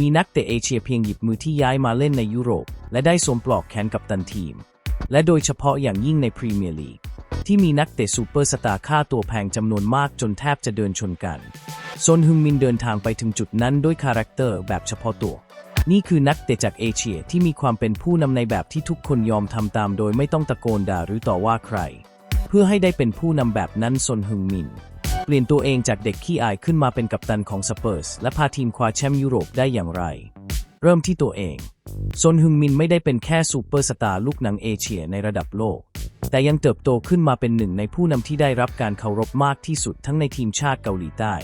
มีนักเตะเอเชียเพียงหยิบมือที่ย้ายมาเล่นในยุโรป และได้สวมปลอกแขนกับตันทีม และโดยเฉพาะอย่างยิ่งในพรีเมียร์ลีกที่มีนักเตะซูเปอร์สตาร์ค่าตัวแพงจำนวนมากจนแทบจะเดินชนกันซนฮึงมินเดินทางไปถึงจุดนั้นด้วยคาแรคเตอร์แบบเฉพาะตัว นี่คือนักเตะจากเอเชียที่มีความเป็นผู้นำในแบบที่ทุกคนยอมทำตามโดยไม่ต้องตะโกนด่าหรือต่อว่าใคร เพื่อให้ได้เป็นผู้นำแบบนั้นซนฮึงมิน เปลี่ยนตัวเองจากเด็กขี้อายขึ้นมาเป็นกัปตันของสเปอร์สและพาทีมคว้าแชมป์ยุโรปได้อย่างไร เริ่มที่ตัวเองซนฮึงมินไม่ได้เป็นแค่ซูเปอร์สตาร์ลูกหนังเอเชียในระดับโลก แต่ยังเติบโตขึ้นมาเป็นหนึ่งในผู้นำที่ได้รับการเคารพมากที่สุดทั้งในทีมชาติเกาหลีใต้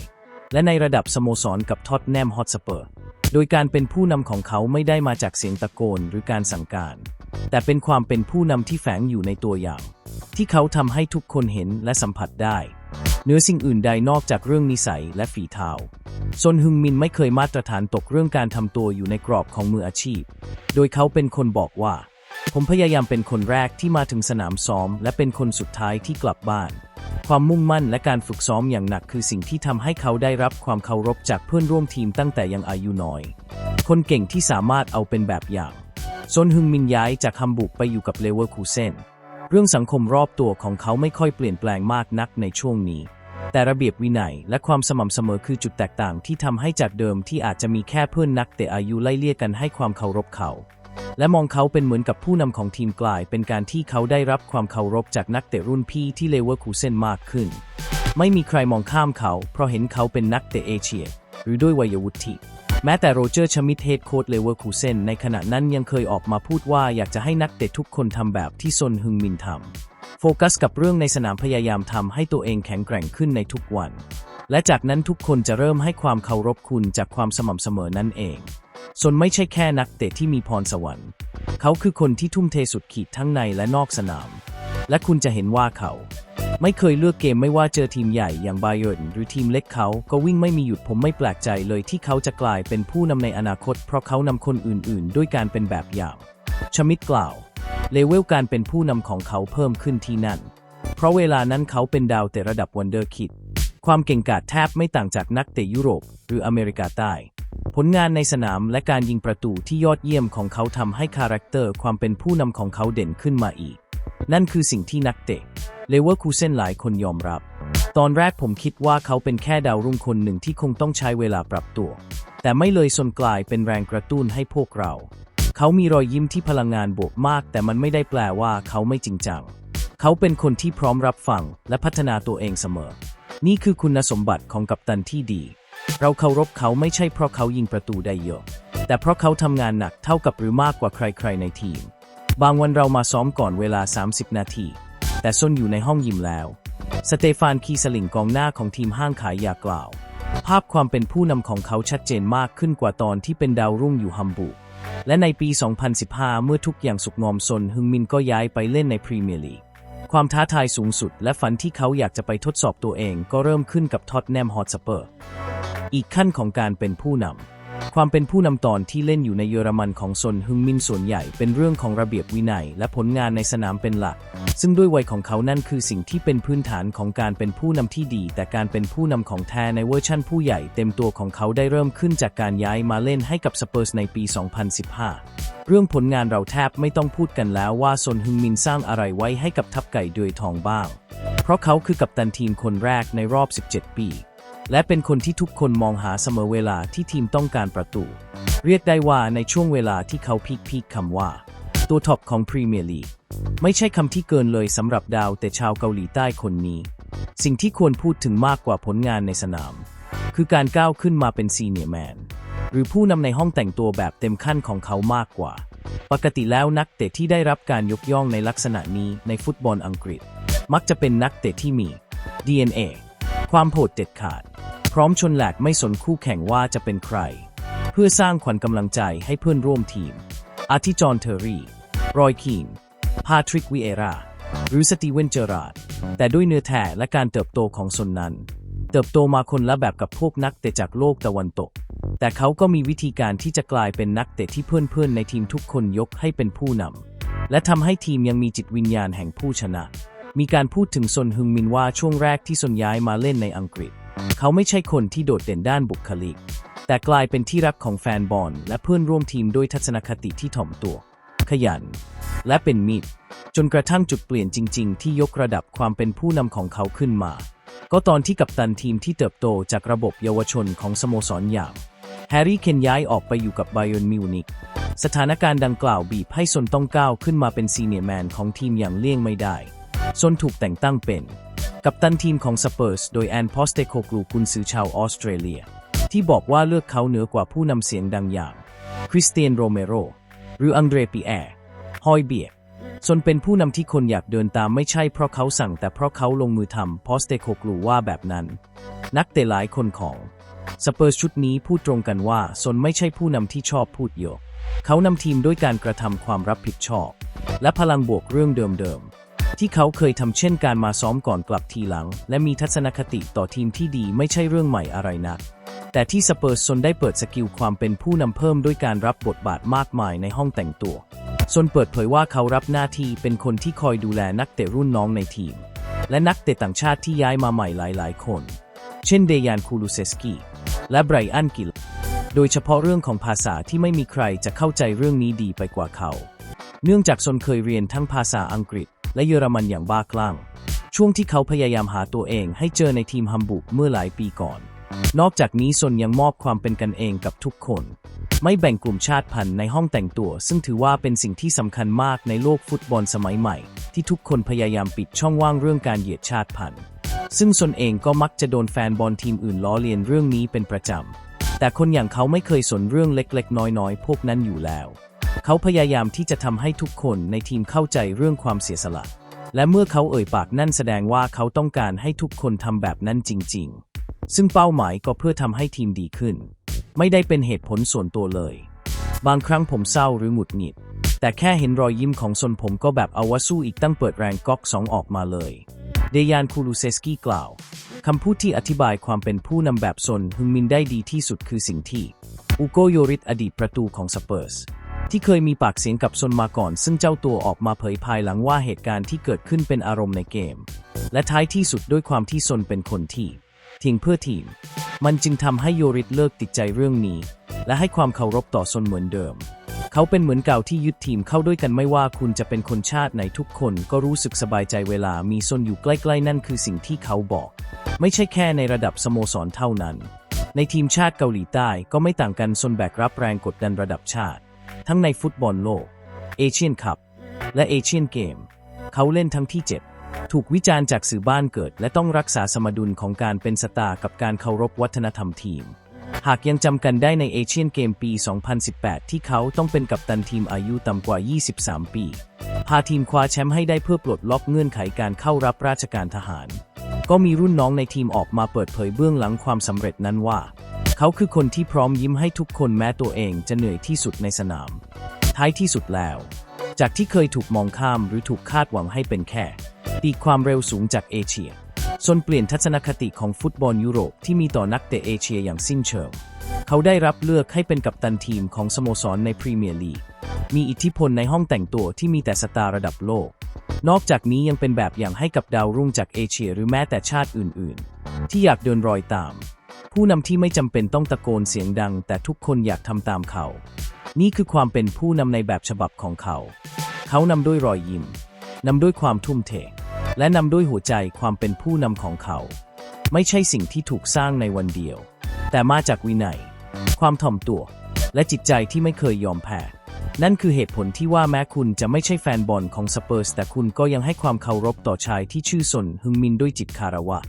และในระดับสโมสรกับท็อตแนมฮอตสเปอร์ โดยการเป็นผู้นำของเขาไม่ได้มาจากเสียงตะโกนหรือการสั่งการ แต่เป็นความเป็นผู้นำที่แฝงอยู่ในตัวอย่าง ที่เขาทำให้ทุกคนเห็นและสัมผัสได้ เนื้อสิ่งอื่นใดนอกจากเรื่องนิสัยและฝีเท้าซนฮึงมินไม่เคยมาตรฐานตกเรื่องการทำตัวอยู่ในกรอบของมืออาชีพ โดยเขาเป็นคนบอกว่า ผมพยายามเป็นคนแรกที่มาถึงสนามซ้อม และเป็นคนสุดท้ายที่กลับบ้าน ความมุ่งมั่นและการฝึกซ้อมอย่างหนักคือสิ่งที่ทำให้เขาได้รับความเคารพจากเพื่อนร่วมทีมตั้งแต่ยังอายุน้อย คนเก่งที่สามารถเอาเป็นแบบอย่างซนฮึงมินย้ายจากฮัมบุกไปอยู่กับเลเวอร์คูเซนเรื่องสังคมรอบตัวของเขาไม่ค่อยเปลี่ยนแปลงมากนักในช่วงนี้ แต่ระเบียบวินัยและความสม่ำเสมอคือจุดแตกต่างที่ทำให้จากเดิมที่อาจจะมีแค่เพื่อนนักเตะอายุไล่เลี่ยกันให้ความเคารพเขา และมองเขาเป็นเหมือนกับผู้นำของทีมกลาย เป็นการที่เขาได้รับความเคารพจากนักเตะรุ่นพี่ที่เลเวอร์คูเซนมากขึ้น ไม่มีใครมองข้ามเขา เพราะเห็นเขาเป็นนักเตะเอเชีย หรือด้วยวัยวุฒิแม้แต่โรเจอร์ชมิดเฮดโค้ชเลเวอร์คูเซนในขณะนั้นยังเคยออกมาพูดว่าอยากจะให้นักเตะทุกคนทำแบบที่ซนฮึงมินทำ โฟกัสกับเรื่องในสนามพยายามทำให้ตัวเองแข็งแกร่งขึ้นในทุกวัน และจากนั้นทุกคนจะเริ่มให้ความเคารพคุณจากความสม่ำเสมอนั่นเองซนไม่ใช่แค่นักเตะที่มีพรสวรรค์ เขาคือคนที่ทุ่มเทสุดขีดทั้งในและนอกสนาม และคุณจะเห็นว่าเขา ไม่เคยเลือกเกมไม่ว่าเจอทีมใหญ่อย่างไบเยิร์นหรือทีมเล็กเขาก็วิ่งไม่มีหยุดผมไม่แปลกใจเลยที่เขาจะกลายเป็นผู้นำในอนาคต เพราะเขานำคนอื่นๆ ด้วยการเป็นแบบอย่าง ชมิดกล่าว เลเวลการเป็นผู้นำของเขาเพิ่มขึ้นที่นั่น เพราะเวลานั้นเขาเป็นดาวเตะระดับวันเดอร์คิด ความเก่งกาจแทบไม่ต่างจากนักเตะยุโรป หรืออเมริกาใต้ ผลงานในสนามและการยิงประตูที่ยอดเยี่ยมของเขาทำให้คาแรคเตอร์ความเป็นผู้นำของเขาเด่นขึ้นมาอีก นั่นคือสิ่งที่นักเตะเลเวอร์คูเซนหลายคนยอมรับ ตอนแรกผมคิดว่าเขาเป็นแค่ดาวรุ่งคนหนึ่งที่คงต้องใช้เวลาปรับตัว แต่ไม่เลยสนกลายเป็นแรงกระตุ้นให้พวกเรา เขามีรอยยิ้มที่พลังงานบวกมาก แต่มันไม่ได้แปลว่าเขาไม่จริงจัง เขาเป็นคนที่พร้อมรับฟังและพัฒนาตัวเองเสมอ นี่คือคุณสมบัติของกัปตันที่ดี เราเคารพเขาไม่ใช่เพราะเขายิงประตูได้เยอะ แต่เพราะเขาทำงานหนักเท่ากับหรือมากกว่าใครๆในทีม บางวันเรามาซ้อมก่อนเวลา 30 นาที แต่ซนอยู่ในห้องยิมแล้ว สเตฟานคีสลิงกองหน้าของทีมห้างขายยากล่าว ภาพความเป็นผู้นำของเขาชัดเจนมากขึ้นกว่าตอนที่เป็นดาวรุ่งอยู่ฮัมบูร์ก และในปี 2015 เมื่อทุกอย่างสุกงอมซนฮึงมินก็ย้ายไปเล่นในพรีเมียร์ลีก ความท้าทายสูงสุดและฝันที่เขาอยากจะไปทดสอบตัวเองก็เริ่มขึ้นกับท็อตแนมฮอตสเปอร์ อีกขั้นของการเป็นผู้นำ ความเป็นผู้นำตอนที่เล่นอยู่ในเยอรมันของซนฮึงมินส่วนใหญ่เป็นเรื่องของระเบียบวินัย และผลงานในสนามเป็นหลัก ซึ่งด้วยวัยของเขานั่นคือสิ่งที่เป็นพื้นฐานของการเป็นผู้นำที่ดี แต่การเป็นผู้นำของแท้ในเวอร์ชั่นผู้ใหญ่เต็มตัวของเขาได้เริ่มขึ้นจากการย้ายมาเล่นให้กับสเปอร์สในปี 2015 เรื่องผลงานเราแทบไม่ต้องพูดกันแล้วว่าซนฮึงมินสร้างอะไรไว้ให้กับทัพไก่ดือยทองบ้าง เพราะเขาคือกัปตันทีมคนแรกในรอบ 17 ปี และเป็นคนที่ทุกคนมองหาเสมอเวลาที่ทีมต้องการประตู เรียกได้ว่าในช่วงเวลาที่เขาพีคพีคคำว่า ตัวท็อปของพรีเมียร์ลีกไม่ใช่คำที่เกินเลยสำหรับดาวแต่ชาวเกาหลีใต้คนนี้ สิ่งที่ควรพูดถึงมากกว่าผลงานในสนาม คือการก้าวขึ้นมาเป็นซีเนียร์แมนหรือผู้นำในห้องแต่งตัวแบบเต็มขั้นของเขามากกว่า ปกติแล้วนักเตะที่ได้รับการยกย่องในลักษณะนี้ในฟุตบอลอังกฤษ มักจะเป็นนักเตะที่มี DNA ความโหดเด็ดขาด ร้อมชนแหลกไม่สนคู่แข่งว่าจะเป็นใคร เพื่อสร้างขวัญกำลังใจให้เพื่อนร่วมทีม อาทิจอห์นเทอร์รี่ รอยคีน พาทริกวิเอรา หรือสตีเวนเจอราร์ดแต่ด้วยเนื้อแท้และการเติบโตของซนนั้น เติบโตมาคนละแบบกับพวกนักเตะจากโลกตะวันตก แต่เขาก็มีวิธีการที่จะกลายเป็นนักเตะที่เพื่อนๆในทีมทุกคนยกให้เป็นผู้นำและทำให้ทีมยังมีจิตวิญญาณแห่งผู้ชนะ มีการพูดถึงซนฮึงมินว่าช่วงแรกที่ซนย้ายมาเล่นในอังกฤษ เขาไม่ใช่คนที่โดดเด่นด้านบุคลิก แต่กลายเป็นที่รักของแฟนบอลและเพื่อนร่วมทีมด้วยทัศนคติที่ถ่อมตัว ขยัน และเป็นมิตร จนกระทั่งจุดเปลี่ยนจริง ๆ ที่ยกระดับความเป็นผู้นำของเขาขึ้นมา ก็ตอนที่กัปตันทีมที่เติบโตจากระบบเยาวชนของสโมสรอย่างแฮร์รี่เคนย้ายออกไปอยู่กับไบ e ร์นมิวนิกสถานการณ์ดังกล่าวบีบให้ซนต้องก้าวขึ้นมาเป็นซีเนียร์แมนของทีมอย่างเลี่ยงไม่ได้ซนถูกแต่งตั้งเป็น กัปตันทีมของสเปอร์สโดยแอนพอสเตโคกลูกุนซือชาวออสเตรเลีย ที่บอกว่าเลือกเขาเหนือกว่าผู้นำเสียงดังอย่าง คริสเตียนโรเมโร หรืออังเดรปีแอร์ฮอยเบียซนเป็นผู้นำที่คนอยากเดินตามไม่ใช่เพราะเขาสั่งแต่เพราะเขาลงมือทำพอสเตโคกลูว่าแบบนั้น นักเตะหลายคนของสเปอร์ชุดนี้พูดตรงกันว่าซนไม่ใช่ผู้นำที่ชอบพูดโยก เขานำทีมด้วยการกระทำความรับผิดชอบ และพลังบวกเรื่องเดิมๆ ที่เขาเคยทำเช่นการมาซ้อมก่อนกลับทีหลัง และมีทัศนคติต่อทีมที่ดีไม่ใช่เรื่องใหม่อะไรนัก แต่ที่สเปอร์ซนได้เปิดสกิลความเป็นผู้นำเพิ่มด้วยการรับบทบาทมากมายในห้องแต่งตัวซนเปิดเผยว่าเขารับหน้าที่เป็นคนที่คอยดูแลนักเตะรุ่นน้องในทีม และนักเตะต่างชาติที่ย้ายมาใหม่หลาย ๆ คน เช่นเดยานคูลูเซสกีและไบรอันกิลโดยเฉพาะเรื่องของภาษาที่ไม่มีใครจะเข้าใจเรื่องนี้ดีไปกว่าเขา เนื่องจากซนเคยเรียนทั้งภาษาอังกฤษ และเยอรมันอย่างบ้าคลั่ง ช่วงที่เขาพยายามหาตัวเองให้เจอในทีมฮัมบุกเมื่อหลายปีก่อน นอกจากนี้ซนยังมอบความเป็นกันเองกับทุกคน ไม่แบ่งกลุ่มชาติพันธุ์ในห้องแต่งตัว ซึ่งถือว่าเป็นสิ่งที่สำคัญมากในโลกฟุตบอลสมัยใหม่ ที่ทุกคนพยายามปิดช่องว่างเรื่องการเหยียดชาติพันธุ์ ซึ่งซนเองก็มักจะโดนแฟนบอลทีมอื่นล้อเลียนเรื่องนี้เป็นประจำแต่คนอย่างเขาไม่เคยสนเรื่องเล็กๆ น้อยๆ พวกนั้นอยู่แล้ว เขาพยายามที่จะทำให้ทุกคนในทีมเข้าใจเรื่องความเสียสละ และเมื่อเขาเอ่ยปากนั่นแสดงว่าเขาต้องการให้ทุกคนทำแบบนั้นจริง ๆ ซึ่งเป้าหมายก็เพื่อทำให้ทีมดีขึ้น ไม่ได้เป็นเหตุผลส่วนตัวเลย บางครั้งผมเศร้าหรือหงุดหงิด แต่แค่เห็นรอยยิ้มของซนผมก็แบบเอาวะสู้อีกตั้งเปิดแรงก๊อกสองออกมาเลย เดยานคูลูเซสกี้กล่าวคำพูดที่อธิบายความเป็นผู้นำแบบซนฮึงมินได้ดีที่สุดคือสิ่งที่อูโกโยริตอดีตประตูของสเปอร์ส ที่เคยมีปากเสียงกับซนมาก่อน ซึ่งเจ้าตัวออกมาเผยภายหลังว่าเหตุการณ์ที่เกิดขึ้นเป็นอารมณ์ในเกม และท้ายที่สุดด้วยความที่ซนเป็นคนที่ทิ้งเพื่อทีม มันจึงทำให้โยริตเลิกติดใจเรื่องนี้ และให้ความเคารพต่อซนเหมือนเดิม เขาเป็นเหมือนเก่าที่ยึดทีมเข้าด้วยกันไม่ว่าคุณจะเป็นคนชาติไหนทุกคนก็รู้สึกสบายใจเวลามีซนอยู่ใกล้ๆ นั่นคือสิ่งที่เขาบอก ไม่ใช่แค่ในระดับสโมสรเท่านั้น ในทีมชาติเกาหลีใต้ก็ไม่ต่างกันซนแบกรับแรงกดดันระดับชาติ ทั้งในฟุตบอลโลก เอเชียนคัพ และเอเชียนเกม เขาเล่นทั้งที่เจ็บ ถูกวิจารณ์จากสื่อบ้านเกิด และต้องรักษาสมดุลของการเป็นสตาร์กับการเคารพวัฒนธรรมทีม หากยังจำกันได้ในเอเชียนเกมปี 2018 ที่เขาต้องเป็นกัปตันทีมอายุต่ำกว่า 23 ปี พาทีมคว้าแชมป์ให้ได้เพื่อปลดล็อกเงื่อนไขการเข้ารับราชการทหาร ก็มีรุ่นน้องในทีมออกมาเปิดเผยเบื้องหลังความสำเร็จนั้นว่า เขาคือคนที่พร้อมยิ้มให้ทุกคนแม้ตัวเองจะเหนื่อยที่สุดในสนาม ท้ายที่สุดแล้ว จากที่เคยถูกมองข้ามหรือถูกคาดหวังให้เป็นแค่ปีความเร็วสูงจากเอเชียซนเปลี่ยนทัศนคติของฟุตบอลยุโรปที่มีต่อนักเตะเอเชียอย่างสิ้นเชิง เขาได้รับเลือกให้เป็นกัปตันทีมของสโมสรในพรีเมียร์ลีก มีอิทธิพลในห้องแต่งตัวที่มีแต่สตาร์ระดับโลก นอกจากนี้ยังเป็นแบบอย่างให้กับดาวรุ่งจากเอเชียหรือแม้แต่ชาติอื่น ๆ ที่อยากเดินรอยตาม ผู้นำที่ไม่จำเป็นต้องตะโกนเสียงดัง แต่ทุกคนอยากทำตามเขา นี่คือความเป็นผู้นำในแบบฉบับของเขา เขานำด้วยรอยยิ้มนำด้วยความทุ่มเท และนำด้วยหัวใจความเป็นผู้นำของเขา ไม่ใช่สิ่งที่ถูกสร้างในวันเดียว แต่มาจากวินัย ความถ่อมตัว และจิตใจที่ไม่เคยยอมแพ้นั่นคือเหตุผลที่ว่าแม้คุณจะไม่ใช่แฟนบอลของสเปอร์สแต่คุณก็ยังให้ความเคารพต่อชายที่ชื่อซนฮึงมินด้วยจิตคารวะ